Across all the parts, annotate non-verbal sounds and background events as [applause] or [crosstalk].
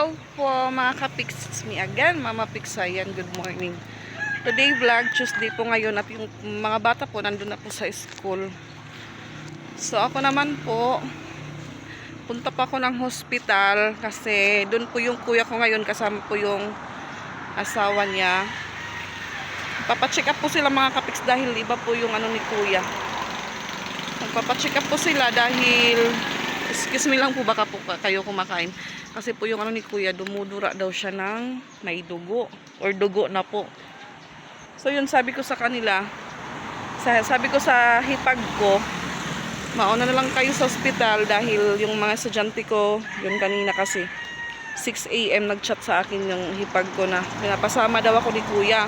Hello po mga it's me again, Mama Piksayan, good morning. Today vlog, Tuesday po ngayon at yung mga bata po nandun na po sa school. So ako naman po, punta pa ako ng hospital kasi doon po yung kuya ko ngayon kasama po yung asawa niya. Papacheck up po sila mga kapiks dahil iba po yung ano ni kuya. Magpapacheck up po sila dahil excuse me lang po baka po kayo kumakain. Kasi po yung ano ni kuya, dumudura daw siya ng may dugo or dugo na po. So yun sabi ko sa kanila, sa, sabi ko sa hipag ko, mauna na lang kayo sa ospital dahil yung mga estudyante ko, yun kanina kasi 6 a.m. nagchat sa akin yung hipag ko na pinapasama daw ako ni kuya.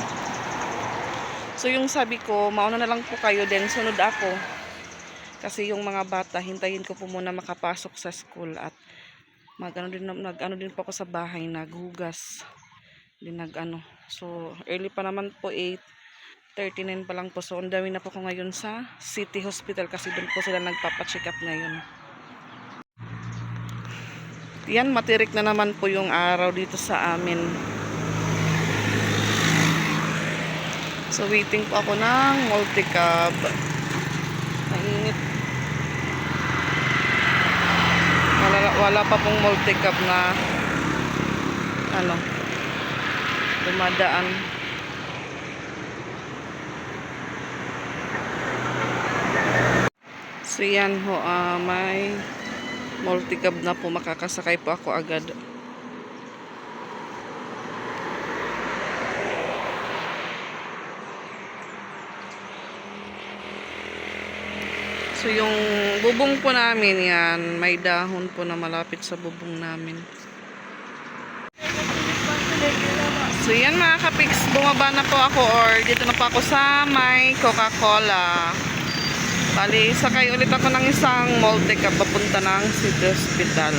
So yung sabi ko, mauna na lang po kayo din, sunod ako. Kasi yung mga bata, hintayin ko po muna makapasok sa school at mag ano din, nag ano din po ako sa bahay, naghugas. Din nag ano. So, early pa naman po 8.39 pa lang po. So, ang na po ko ngayon sa City Hospital kasi doon po sila nagpapacheck up ngayon. Yan, matirik na naman po yung araw dito sa amin. So, waiting po ako ng multicab. Wala, pa pong multicab na ano dumadaan. So yan ho, ah, may multicab na po makakasakay po ako agad. So yung bubong po namin yan, may dahon po na malapit sa bubong namin. So yan mga kapiks, bumaba na po ako or dito na po ako sa may Coca-Cola. Bali, sakay ulit ako ng isang multi-cab papunta ng City Hospital.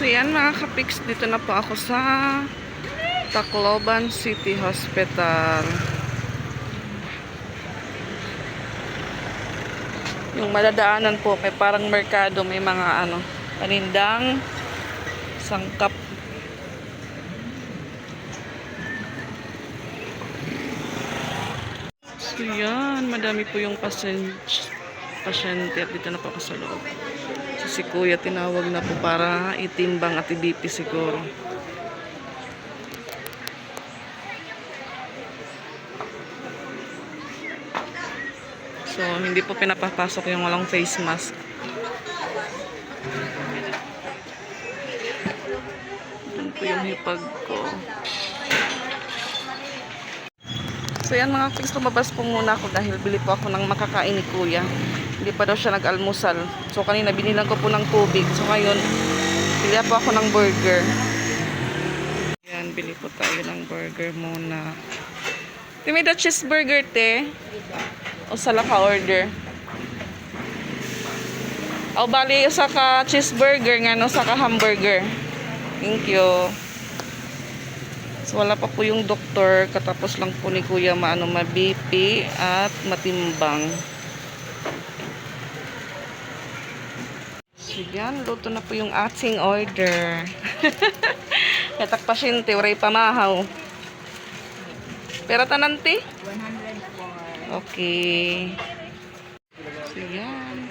So kapiks, dito na po ako sa Tacloban City Hospital. Yung madadaanan po, may parang merkado, may mga ano, panindang sangkap. So yan, madami po yung pasyente, pasyente at dito na po ako sa loob. Si kuya tinawag na po para itimbang at i-BP siguro. So, hindi po pinapapasok yung walang face mask. Doon po yung hipag ko. So yan mga kids, lumabas po muna ako dahil bili po ako ng makakain ni kuya. Hindi pa daw siya nag-almusal. So kanina binilang ko po ng tubig. So ngayon, bili po ako ng burger. Yan, bili po tayo ng burger muna. Timi the cheeseburger, te. O sala ka order. O bali, usa ka cheeseburger nga no, sa ka hamburger. Thank you. So, wala pa po yung doktor. Katapos lang po ni Kuya maano ma-BP at matimbang. So, yan. Luto na po yung ating order. [laughs] Katak pasyente, waray pamahaw. Pero tananti? 104. Okay. So, yan.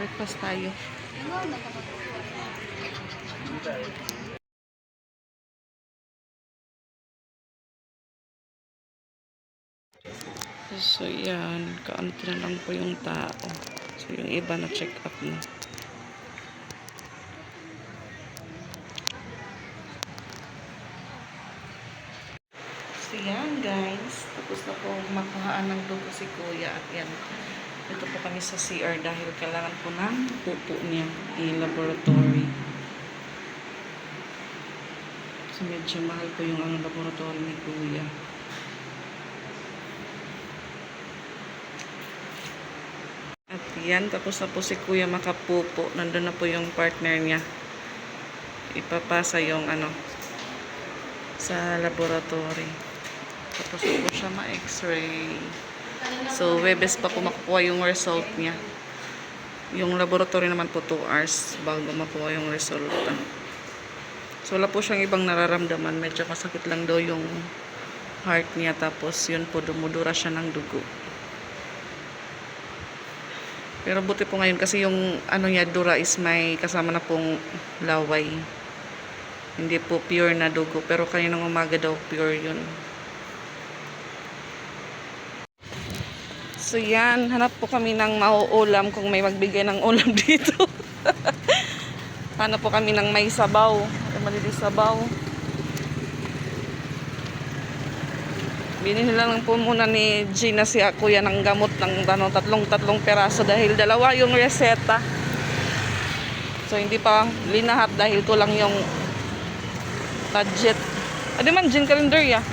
Breakfast tayo. So, yan. Kaunti na lang po yung tao. So, yung iba na check up na. So, yan guys. Tapos na po makuhaan ng dugo si Kuya. At yan. Dito po kami sa CR dahil kailangan po ng pupo niya i-laboratory. So, medyo mahal po yung ano, laboratory ni Kuya. Yan, tapos na po si Kuya makapupo. Nandun na po yung partner niya. Ipapasa yung ano sa laboratory. Tapos na po siya ma-x-ray. So, Webes pa po makukuha yung result niya. Yung laboratory naman po 2 hours bago makuha yung resulta. So, wala po siyang ibang nararamdaman. Medyo masakit lang daw yung heart niya. Tapos, yun po, dumudura siya ng dugo. Pero buti po ngayon kasi yung ano niya, dura is may kasama na pong laway. Hindi po pure na dugo. Pero kaninang umaga daw pure yun. So yan, hanap po kami ng mauulam kung may magbigay ng ulam [laughs] dito. hanap po kami ng may sabaw. Malilis sabaw. Binili lang po muna ni Gina si kuya ng gamot ng ano, tatlong tatlong peraso dahil dalawa yung reseta. So hindi pa linahat dahil ko lang yung budget. Adi man gin calendar ya.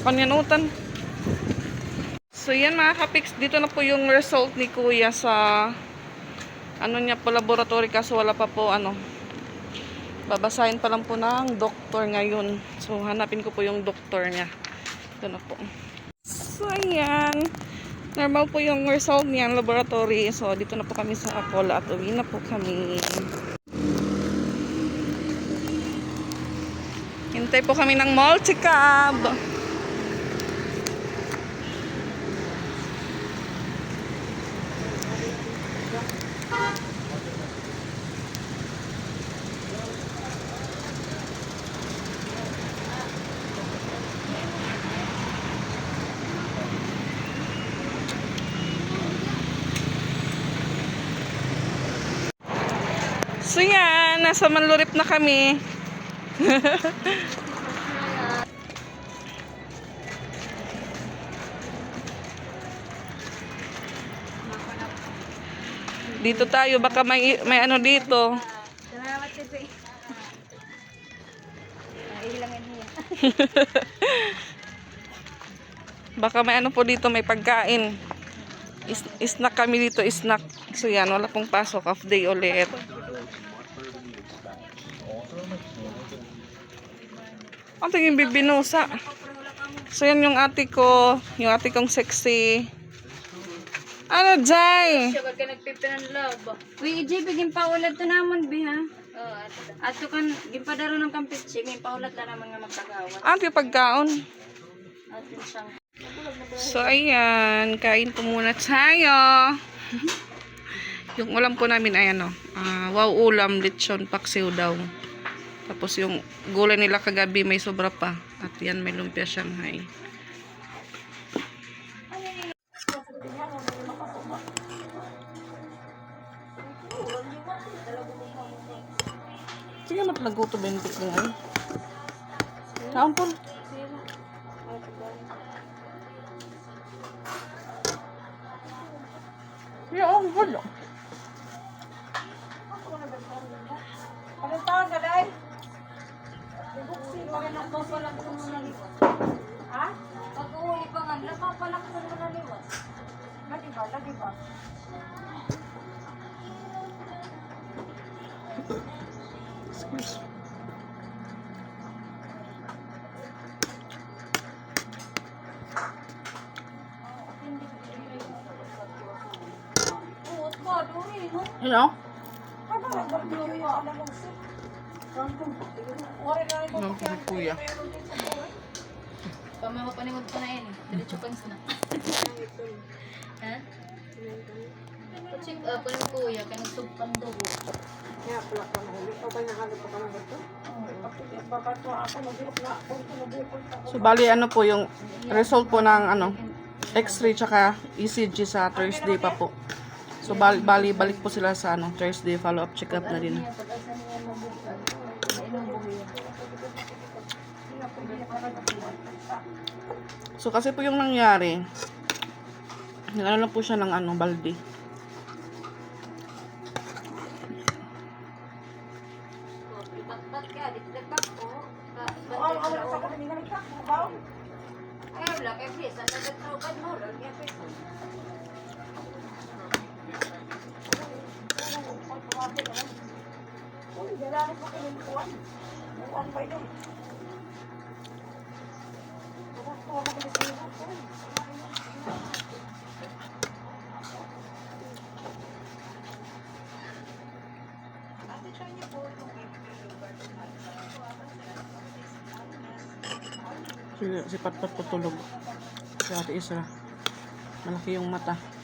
Kanyanutan. So yan mga kapiks, dito na po yung result ni kuya sa ano niya po laboratory kaso wala pa po ano babasahin pa lang po ng doktor ngayon. So, hanapin ko po yung doktor niya. Ito na po. So, ayan. Normal po yung result niya laboratory. So, dito na po kami sa Akola at uwi na po kami. Hintay po kami ng multicab. So yan, nasa Manlurip na kami. [laughs] dito tayo, baka may, may ano dito. Salamat kasi. Nailangan niya. [laughs] Baka may ano po dito, may pagkain. Is, snack kami dito, snack. So yan, wala pong pasok, half day ulit. Ang tingin bibinusa. So yan yung ate ko, yung ate kong sexy. Ano, Jai? Siya ka ng love. Uy, EJ, bigyan pa ulat to naman, bi, ha? Oo, ato. Ato kan, ginpadaro ng kampitsi, may paulat na naman nga magkagawat. Ate, pagkaon. Atin siyang. So, ayan. Kain po muna tayo. yung ulam po namin ay ano, ah, wow ulam, lechon, paksiw daw. Tapos yung gulay nila kagabi may sobra pa. At yan, may lumpia Shanghai. Sige, matlago to bentik mo ngayon. Kampon. Yeah, oh, wala. Ha? Pag-uuli pa nga, napapalakasan mo na liwas. Lagi ba? Lagi ba? Excuse. Oo, ba? Duri, no? You know? Ng kuya. Pamaho paningod ko na yan eh. Diretso pans na. ha? Check up ang kuya, kaya nagsugpan dugo. So, bali ano po yung result po ng ano, x-ray tsaka ECG sa Thursday pa po. So, bali, bali balik po sila sa ano, Thursday follow-up check-up na din. So, kasi po yung nangyari, ano na po siya ng ano, balde. Bakbat ka, di dagdag ko. Ba- Oo, ba- wala sa kanila nagtakbo ba? wala kay Pisa. Nagtatrabaho mo, wala kay Pisa. Si, si Patpat po tulog. Si Ate Isra. Malaki yung mata.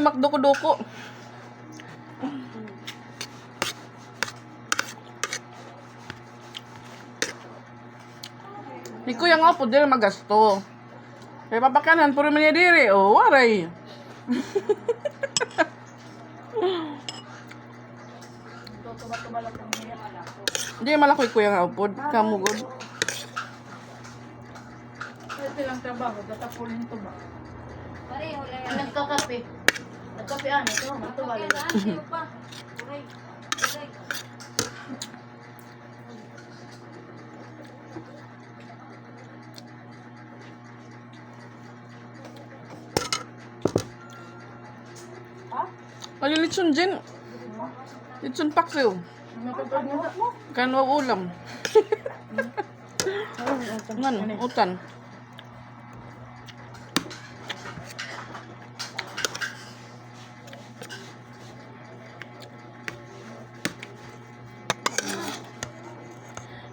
May makdoko-doko. Ni kuya nga po, dili magasto. Kaya papakanan, puro man diri. Oh, waray. Hindi malakoy kuya nga upod. Kamugod. Ito lang trabaho, datapulin to ba? Pareho lang. Nagkakape. Nagkape ano ito. Uray, uray. Ay, litson dyan. Litson paksiw. Kanwa ulam. [laughs] Ngan, utan.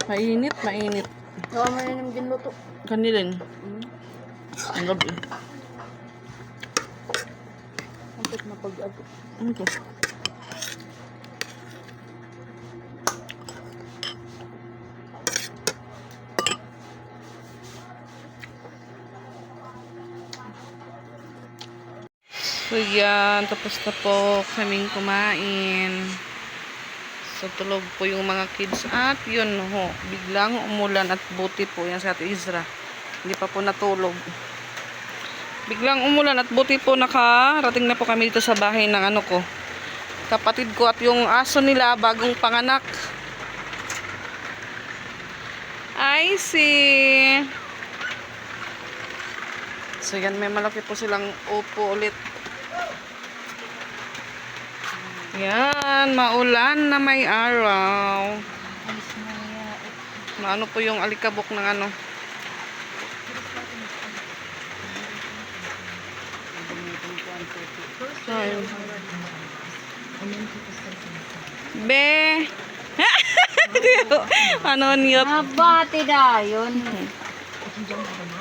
Mainit, mainit. Gawa mo yun yung ginluto. Kanilin. Ang gabi. Kapit na. Ano to? So yan, tapos na po kaming kumain. So tulog po yung mga kids at yun ho, biglang umulan at buti po yan sa Ate Isra. Hindi pa po natulog. Biglang umulan at buti po nakarating na po kami dito sa bahay ng ano ko. Kapatid ko at yung aso nila bagong panganak. I see. So yan, may malaki po silang upo ulit. Yan, maulan na may araw. Maano po yung alikabok ng ano. Ayun. Be. [laughs] ano niyot? Nabati dayon.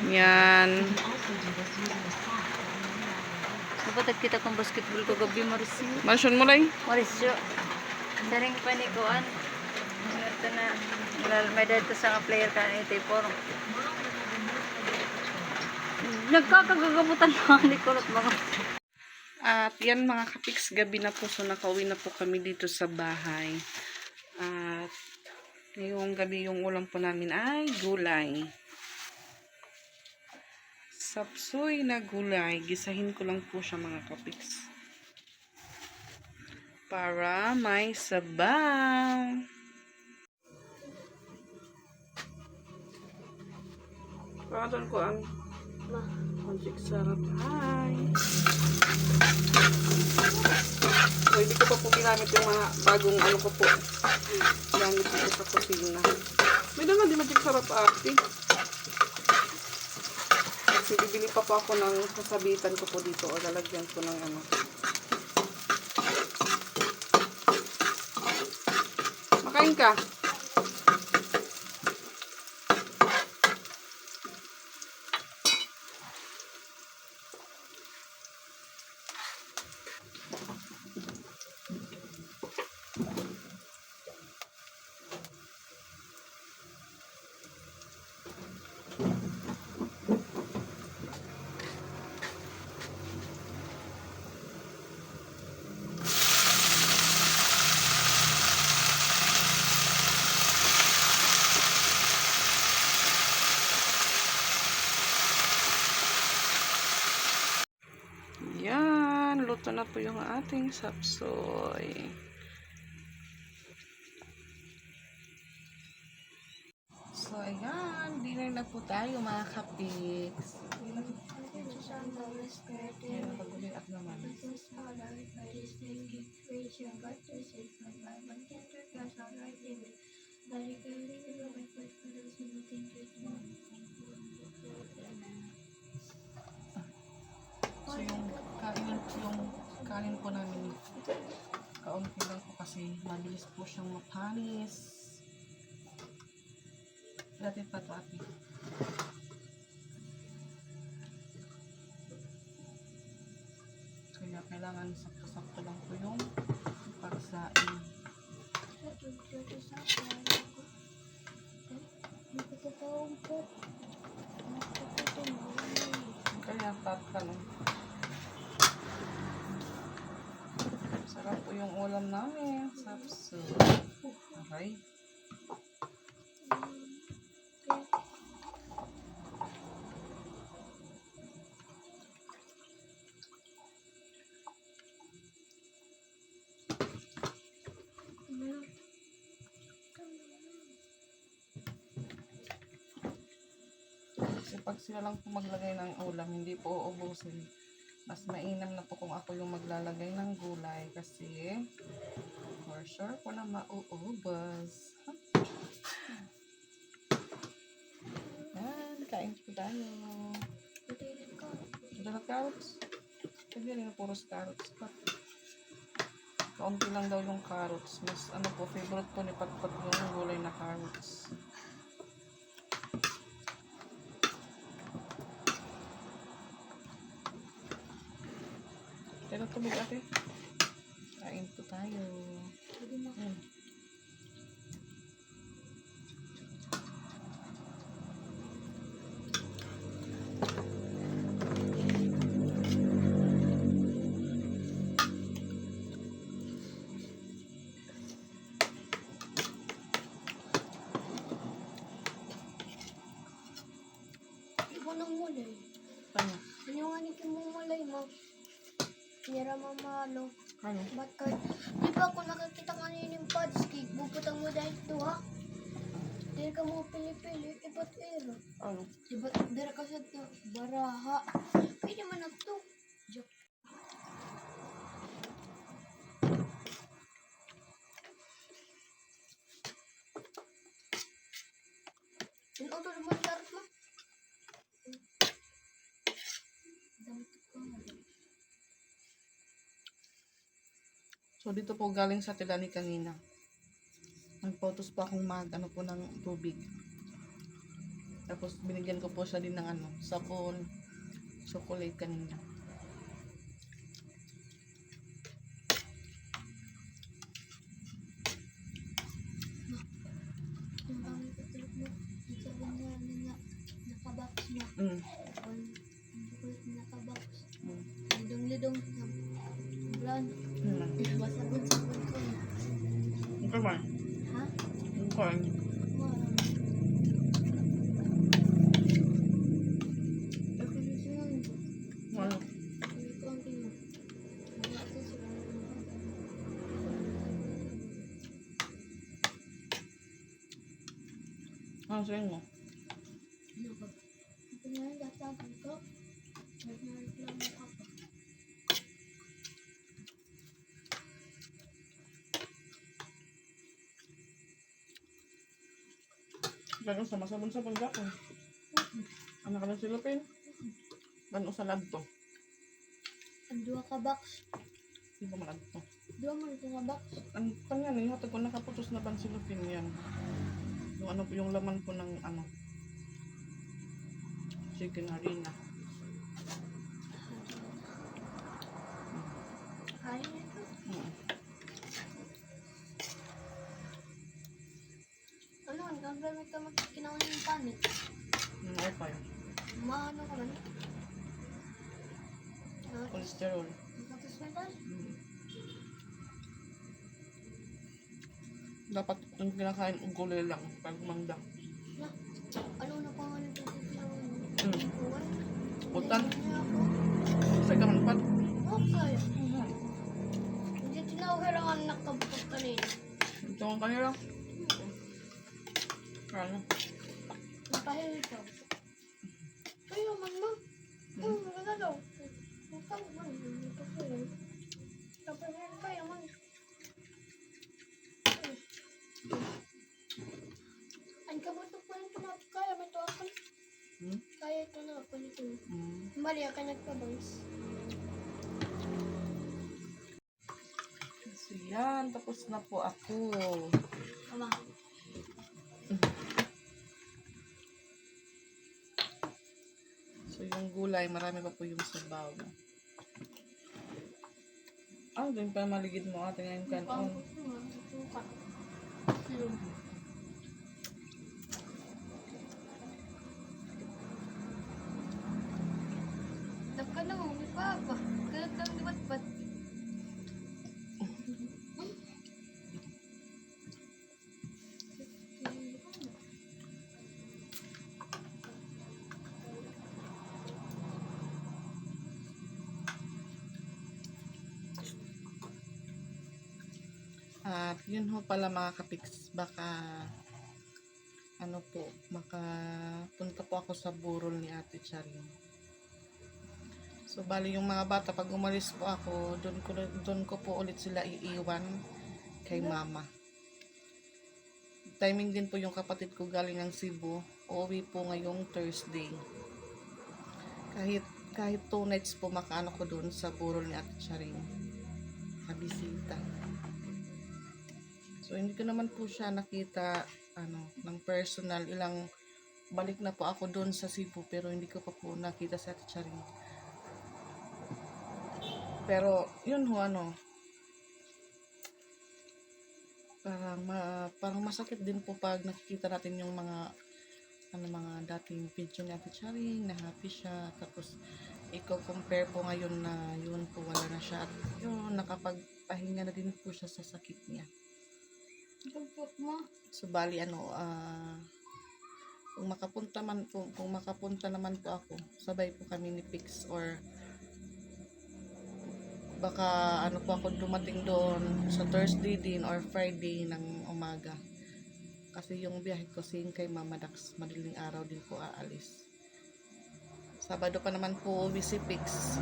Yan. Dapat kita kong basketball ko gabi Marisio. Mansyon mo lang. Marisio. Saring pa ni Kuan. Ito na. May dito sa player ka ni Tipor. Nagkakagagabutan na ni Kulot mga. At yan mga kapiks, gabi na po. So nakauwi na po kami dito sa bahay. At ngayong gabi yung ulam po namin ay gulay. Sapsoy na gulay. Gisahin ko lang po siya mga kapiks. Para may sabaw. Pagkatan ko ang magic sarap. Hi! So, hindi ko pa po ginamit yung mga bagong ano ko po. Gamit ko sa kusina. May naman di magic sarap ate. Kasi bibili pa po ako ng kasabitan ko po dito o lalagyan ko ng ano. Makain ka. Na po yung ating sapsoy. So, ayan. Dinner na po tayo mga kapiks. Ayan, naman. So, yung kain, yung kanin po namin, kaunti lang po kasi mabilis po siyang mapanis. Dati pa ito ate. Kaya kailangan sakto-sakto lang po yung pagsain. Kaya tatanong. Sarap po yung ulam namin. Sapso. Okay. Kasi pag sila lang po maglagay ng ulam, hindi po uubusin. Mas mainam na po kung ako yung maglalagay ng gulay kasi for sure po na mauubos. Yan, kain po tayo. Na carrots. Pwede rin na puros carrots pa. Kaunti lang daw yung carrots. Mas ano po, favorite po ni Patpat yung gulay na carrots. Tubig ate. Kain po tayo. Mm. Ibo nang mulay. Ano? Ano nga ni mo mulay mo? Nira mamalo. Ano? Ba't ka? Di ba ako nakakita kanina yung pads cake? Bubutang mo dahil ito ha? Dili ka mo pili-pili. Iba't ero. Ano? Diba, dira ka sa. Baraha. Pwede man na to. So, dito po galing sa Tilani kanina. Nag-photos po akong mag, ano po, ng tubig. Tapos, binigyan ko po siya din ng ano, sabon, chocolate kanina. Ko. Nagnareklamo ako. Gano'n sa masabon sa pagdakon. Anak ka ng silupin. Gano'n sa lagto. Ang dua ka box. Di ba malagto? Dua man ito nga box. Ang kanya ni hatag ko nakaputos na ban silupin yan. Yung ano po yung laman po ng ano chicken harina. Kaya na ito. Mm. Ano, ang gamit ka magkinawan yung panit. Yung opay. Maano ka. Ah, Cholesterol. Makatas na tayo. Mm. Dapat yung kinakain kong gulay lang, pag mangda. Ano na pangalan ko? Hmm. Utan. Sa ikaman pat. Okay. Hindi tinawag ang nakabot kanina. Ito ang kanila. Ano? Nito. Mm. Mali ka nagpabangs. So yan, tapos na po ako. Ama. So yung gulay, marami pa po yung sabaw. Ah, doon pa maligid mo ate ngayon kanon. Daka yun ho pala mga kapiks, baka ano po, makapunta po ako sa burol ni Ate Charing. So bali yung mga bata pag umalis po ako, doon ko doon ko po ulit sila iiwan kay mama. Timing din po yung kapatid ko galing ng Cebu. Uuwi po ngayong Thursday. Kahit kahit two nights po makaano ko doon sa burol ni Ate Charing. Sa bisita. So hindi ko naman po siya nakita ano ng personal ilang balik na po ako doon sa Cebu pero hindi ko pa po nakita Ate Charing. Pero yun ho ano parang ma, parang masakit din po pag nakikita natin yung mga ano mga dating video ni Ate Charing na happy siya tapos ikaw compare po ngayon na yun po wala na siya at yun nakapagpahinga na din po siya sa sakit niya. Pagpot mo. So bali ano ah kung makapunta man kung, kung makapunta naman po ako, sabay po kami ni Pix or baka ano po ako dumating doon sa Thursday din or Friday ng umaga. Kasi yung biyahe ko sin kay Mama Dax, madaling araw din po aalis. Sabado pa naman po uwi si Pix.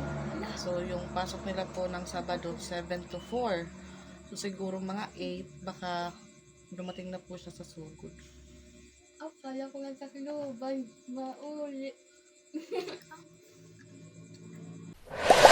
So yung pasok nila po ng Sabado 7 to 4. So siguro mga 8 baka Dumating na po siya sa sugod. Ah, Akala ko lang sa kinuban, oh, mauli. [laughs]